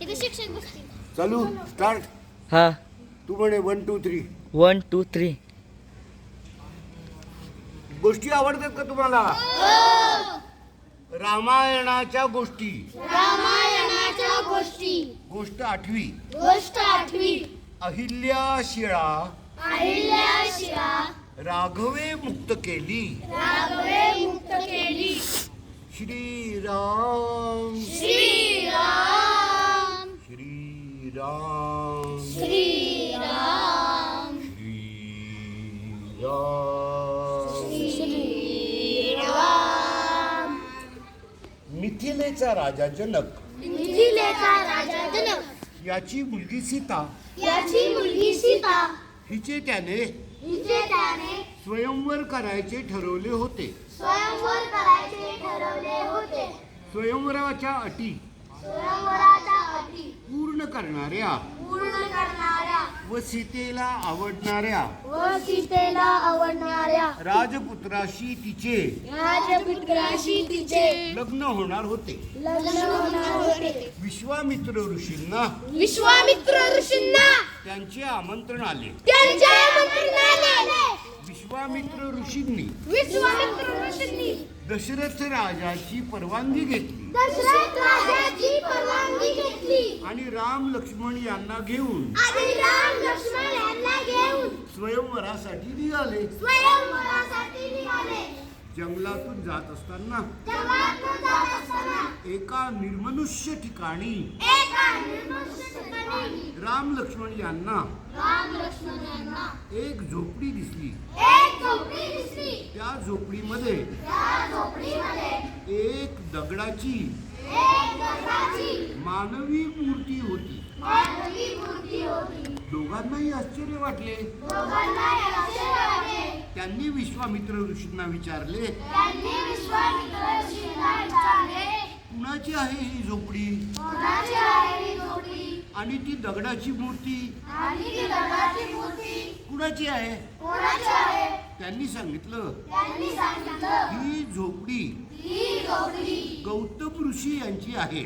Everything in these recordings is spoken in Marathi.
इथे शिक्षक बसतील. चालू स्टार्ट हा. तू म्हणे one two three one two three गोष्टी आवडतात का तुम्हाला? रामायणाच्या गोष्टी. रामायणाच्या गोष्टी. गोष्ट आठवी. गोष्ट आठवी. अहिल्या शिळा. अहिल्या शिळा. राघवे मुक्त केली. राघवे मुक्त केली. श्रीराम. श्रीराम मिथिलेचा राजा जनक. मिथिलेचा राजा जनक. याची मुलगी सीता. याची मुलगी सीता. हिचे त्याने हिचे त्याने स्वयंवर करायचे ठरवले होते. स्वयंवर करायचे ठरवले होते. स्वयंवराच्या अटी स्वयंवराच्या अटी पूर्ण करणाऱ्या पूर्ण करणाऱ्या व सीतेला आवडणाऱ्या. व सीतेला आवडणाऱ्या. राजपुत्राशी तिचे राजपुत्राशी तिचे लग्न होणार होते. लग्न होणार होते. विश्वामित्र ऋषींना विश्वामित्र ऋषींना त्यांचे आमंत्रण आले. त्यांच्या आमंत्रणाने विश्वामित्र ऋषींनी विश्वामित्र ऋषींनी दशरथ राजाची परवानगी घेतली. दशरथ राजाची परवानगी घेतली. आणि राम लक्ष्मण यांना घेऊन आणि राम लक्ष्मण यांना घेऊन स्वयंवरासाठी निघाले. स्वयंवरासाठी निघाले. जंगलातून जात असताना जंगलातून जात असताना एका निर्मनुष्य ठिकाणी एका निर्मनुष्य ठिकाणी राम लक्ष्मण यांना राम लक्ष्मण यांना एक झोपडी दिसली. एक झोपडी दिसली. त्या झोपडीमध्ये त्या झोपडीमध्ये एक दगडाची एक दगडाची मानवी मूर्ती होती. मानवी मूर्ती होती दोघांनाही आश्चर्य वाटले. त्यांनी विश्वामित्र ऋषींना विचारले कुणाची आहे ही झोपडी? ही आणि ती दगडाची मूर्ती? कुणाची आहे? त्यांनी सांगितलं ही ही झोपडी गौतम ऋषी यांची आहे.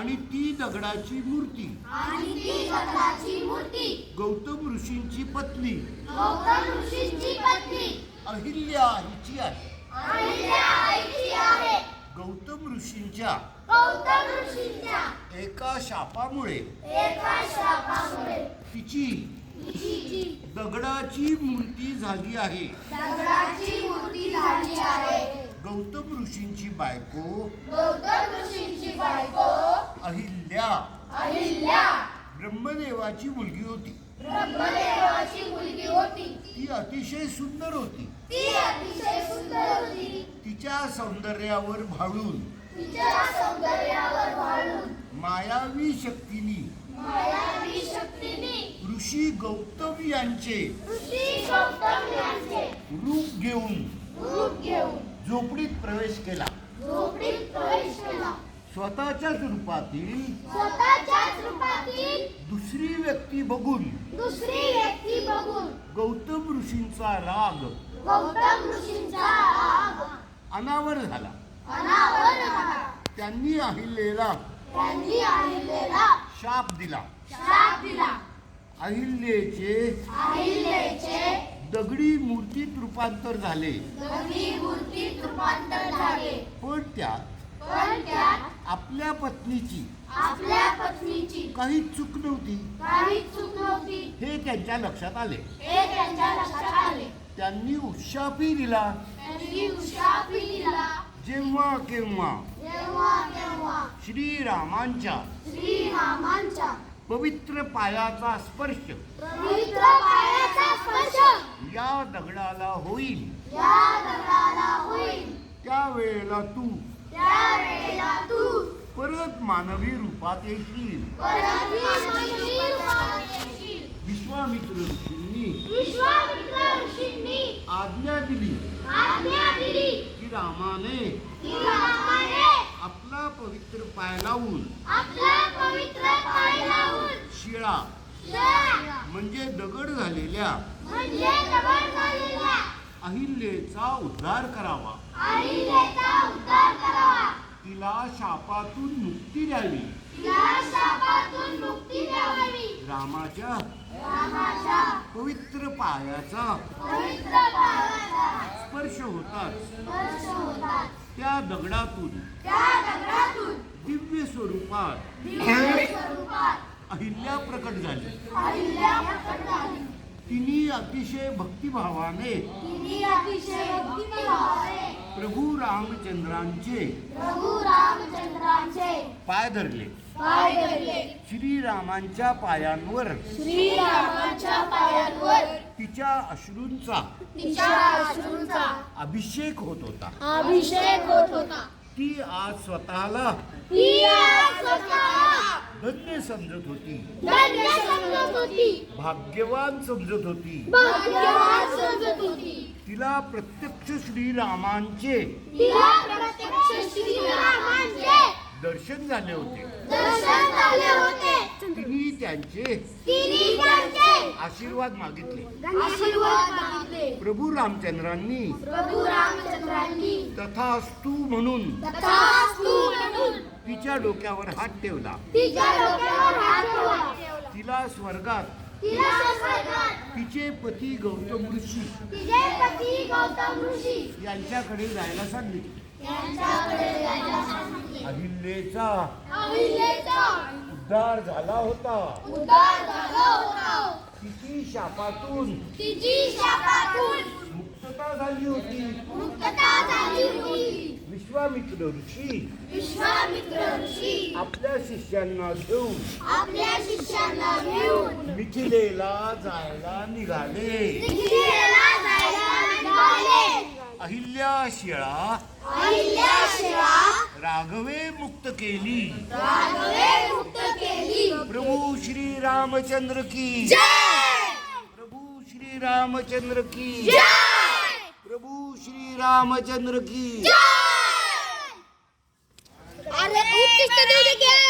आणि ती दगडाची मूर्ती. आणि ती दगडाची मूर्ती. गौतम ऋषींची पत्नी. गौतम ऋषींची पत्नी. अहिल्या हिची आहे. अहिल्या आईची आहे. गौतम ऋषींच्या. गौतम ऋषींच्या. एका शापामुळे. एका श्रापामुळे तिची तिची. दगडाची मूर्ती झाली आहे. दगडाची मूर्ती झाली आहे. गौतम ऋषींची बायको. गौतम ऋषींची बायको. अहिल्या. अहिल्या. ब्रह्मदेवाची मुलगी होती. ब्रह्मदेवाची मुलगी होती. ती अतिशय सुंदर होती. ती अतिशय सुंदर होती. तिच्या सौंदर्यावर भाळून. तिच्या सौंदर्यावर वाळून मायावी शक्तीनी. मायावी शक्तीने. ऋषी गौतम यांचे ऋषी गौतम यांचे. रूप घेऊन रूप घेऊन. झोपडीत प्रवेश केला. झोपडीत प्रवेश केला. स्वतःच्याच रूपातील स्वतःच्याच रूपातील दुसरी व्यक्ती बघून दुसरी व्यक्ती बघून गौतम ऋषींचा राग गौतम ऋषींचा राग अनावर झाला. अनावर झाला. त्यांनी अहिल्येला त्यांनी अहिल्याला शाप दिला. श्राप दिला. अहिल्येचे अहिल्याचे दगडी मूर्तीत रूपांतर झाले. दगडी मूर्तीत रूपांतर झाले. पण त्यात पण त्यात आपल्या पत्नीची. आपल्या पत्नीची. काहीच चूक नव्हती. काही चूक नव्हती. हे त्यांच्या लक्षात आले. हे त्यांच्या लक्षात आले. त्यांनी उत्शापही दिला. त्यांनी उशापी दिला. जेव्हा केव्हा? तेव्हा तेव्हा श्रीरामांच्या. श्रीरामांच्या. पवित्र पायाचा स्पर्श. पवित्र पायाचा स्पर्श. या दगडाला होईल. या दगडाला होईल. त्यावेळेला तू त्यावेळेला तू परत मानवी रूपात येशील. विश्वामित्र ऋषींनी विश्वामित्र ऋषींनी आज्ञा दिली. की रामाने आपला पवित्र पाय लावून शिळा. म्हणजे दगड झालेल्या म्हणजे दगड झालेल्या अहिल्येचा उद्धार करावा. अहिल्याचा उद्धार करावा. तिला शापातून मुक्ती द्यावी. रामाच्या पवित्र पायाचा स्पर्श होताच त्या दगडातून दिव्य स्वरूपात अहिल्या प्रकट झाली. तिने अतिशय भक्तिभावाने प्रभू रामचंद्रांचे. प्रभू रामचंद्रांचे. पाय धरले. पाय धरले. श्रीरामांच्या पायांवर. श्रीरामाच्या पायांवर. तिच्या अश्रूंचा तिच्या अश्रूंचा. अभिषेक होत होता. अभिषेक होत होता. ती आज स्वतःला धन्य समजत होती. धन्य समजत होती. भाग्यवान समजत होती. भाग्यवान समजत होती. तिला प्रत्यक्ष श्रीरामांचे तिला प्रत्यक्ष श्रीरामांचे दर्शन झाले होते. दर्शन झाले होते. तिने त्यांचे तिने त्यांचे आशीर्वाद मागितले. आशीर्वाद मागितले. प्रभू रामचंद्रांनी प्रभू रामचंद्रांनी तथास्तू म्हणून तथास्तु म्हणून तिच्या डोक्यावर हात ठेवला. तिच्या डोक्यावर हात ठेवला. तिला स्वर्गात तिचे पती गौतम ऋषी तिचे पती गौतम ऋषी यांच्याकडे जायला सांगितले यांच्याकडे जायला सांगितले. अहिल्येचा उद्धार झाला होता. उद्धार झाला होता. तिची शापातून तिची शापातून मुक्तता झाली होती. मुक्तता झाली होती. विश्वामित्र ऋषी विश्वामित्र ऋषी आपल्या शिष्यांना घेऊन आपल्या शिष्यांना घेऊन मिथिलेला जायला निघाले. निघिलेला जायला निघाले. अहिल्या शिळा. राघवे मुक्त केली. राघवे मुक्त केली. प्रभू श्री रामचंद्र की. जय! प्रभू श्री रामचंद्र की. जय! प्रभू श्री रामचंद्र की.